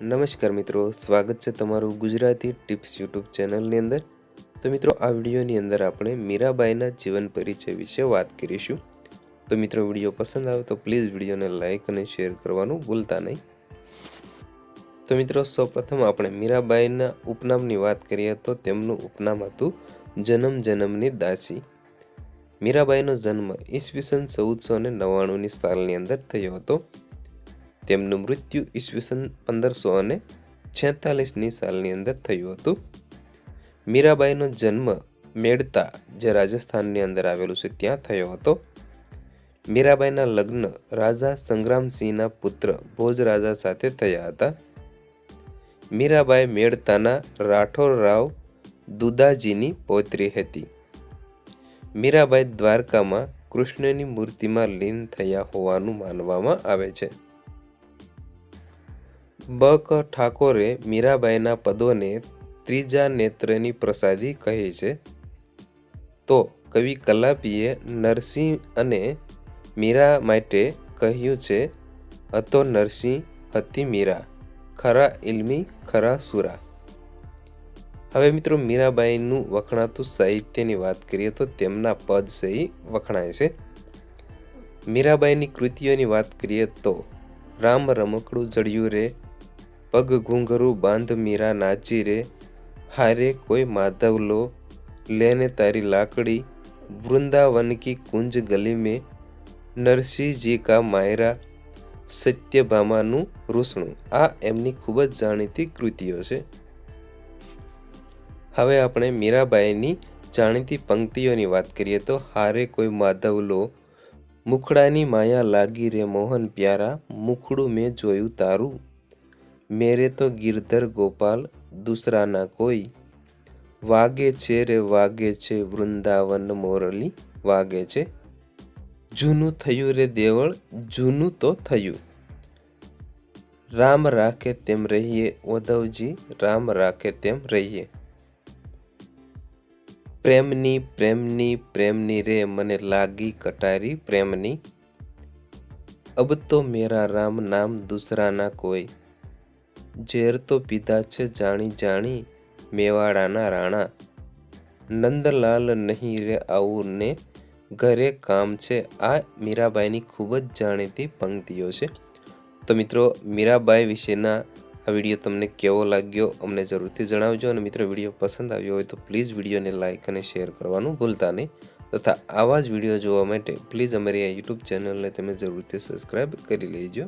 નમસ્કાર મિત્રો, સ્વાગત છે તમારું ગુજરાતી ટિપ્સ યુટ્યુબ ચેનલની અંદર. તો મિત્રો, આ વિડીયોની અંદર આપણે મીરાબાઈના જીવન પરિચય વિશે વાત કરીશું. તો મિત્રો, વીડિયો પસંદ આવે તો પ્લીઝ વિડીયોને લાઇક અને શેર કરવાનું ભૂલતા નહીં. તો મિત્રો, સૌપ્રથમ આપણે મીરાબાઈના ઉપનામની વાત કરીએ તો તેમનું ઉપનામ હતું જન્મ જન્મની દાસી. મીરાબાઈનો જન્મ ઈસવીસન ચૌદસો ને નવ્વાણુંની સાલની અંદર થયો હતો. તેમનું મૃત્યુ ઈસવીસન પંદરસો અને છેતાલીસની સાલની અંદર થયું હતું. મીરાબાઈનો જન્મ મેડતા જે રાજસ્થાનની અંદર આવેલું છે ત્યાં થયો હતો. મીરાબાઈના લગ્ન રાજા સંગ્રામસિંહના પુત્ર ભોજ રાજા સાથે થયા હતા. મીરાબાઈ મેડતાના રાઠોર રાવ દુદાજીની પૌત્રી હતી. મીરાબાઈ દ્વારકામાં કૃષ્ણની મૂર્તિમાં લીન થયા હોવાનું માનવામાં આવે છે. બ ક ઠાકોરે મીરાબાઈના પદોને ત્રીજા નેત્રની પ્રસાદી કહે છે. તો કવિ કલાપીએ નરસિંહ અને મીરા માટે કહ્યું છે, હતો નરસિંહ, હતી મીરા, ખરા ઇલ્મી, ખરા સુરા. હવે મિત્રો મીરાબાઈનું વખણાતું સાહિત્યની વાત કરીએ તો તેમના પદ સહી વખણાય છે. મીરાબાઈની કૃતિઓની વાત કરીએ તો, રામ રમકડું જડ્યું રે પગ ઘૂંઘરું બાંધ મીરા નાચી રે, હારે કોઈ માધવ લો, લેને તારી લાકડી વૃંદાવન કી કુંજ ગલી મેં, નરસિંહજી કા માયરા, સત્યભામાનું રૂસણું. આ એમની ખૂબ જ જાણીતી કૃતિઓ છે. હવે આપણે મીરાબાઈની જાણીતી પંક્તિઓની વાત કરીએ તો હારે કોઈ માધવ લો, મુખડાની માયા લાગી રે મોહન પ્યારા, મુખડું મેં જોયું તારું. મેરે તો ગિરધર ગોપાલ દૂસરાના કોઈ. વાગે છે રે, વાગે છે વૃંદાવન મોરલી, વાગે છે. જૂનું થયું રે દેવળ, જૂનું તો થયું. રામ રાખે તેમ રહીએ ઓધવજી રામ રાખે તેમ રહીએ. પ્રેમની પ્રેમની પ્રેમની રે મને લાગી કટારી પ્રેમની. અબ તો મેરા રામ નામ દૂસરાના કોઈ. ઝેર તો પીધા છે જાણી જાણી મેવાડાના રાણા. નંદલાલ નહીં રે આવું ને ઘરે કામ છે. આ મીરાબાઈની ખૂબ જ જાણીતી પંક્તિઓ છે. તો મિત્રો, મીરાબાઈ વિશેના આ વીડિયો તમને કેવો લાગ્યો અમને જરૂરથી જણાવજો અને મિત્રો, વીડિયો પસંદ આવ્યો હોય તો પ્લીઝ વિડીયોને લાઇક અને શેર કરવાનું ભૂલતા નહીં. તથા આવા જ વીડિયો જોવા માટે પ્લીઝ અમારી આ યુટ્યુબ ચેનલને તમે જરૂરથી સબસ્ક્રાઈબ કરી લેજો.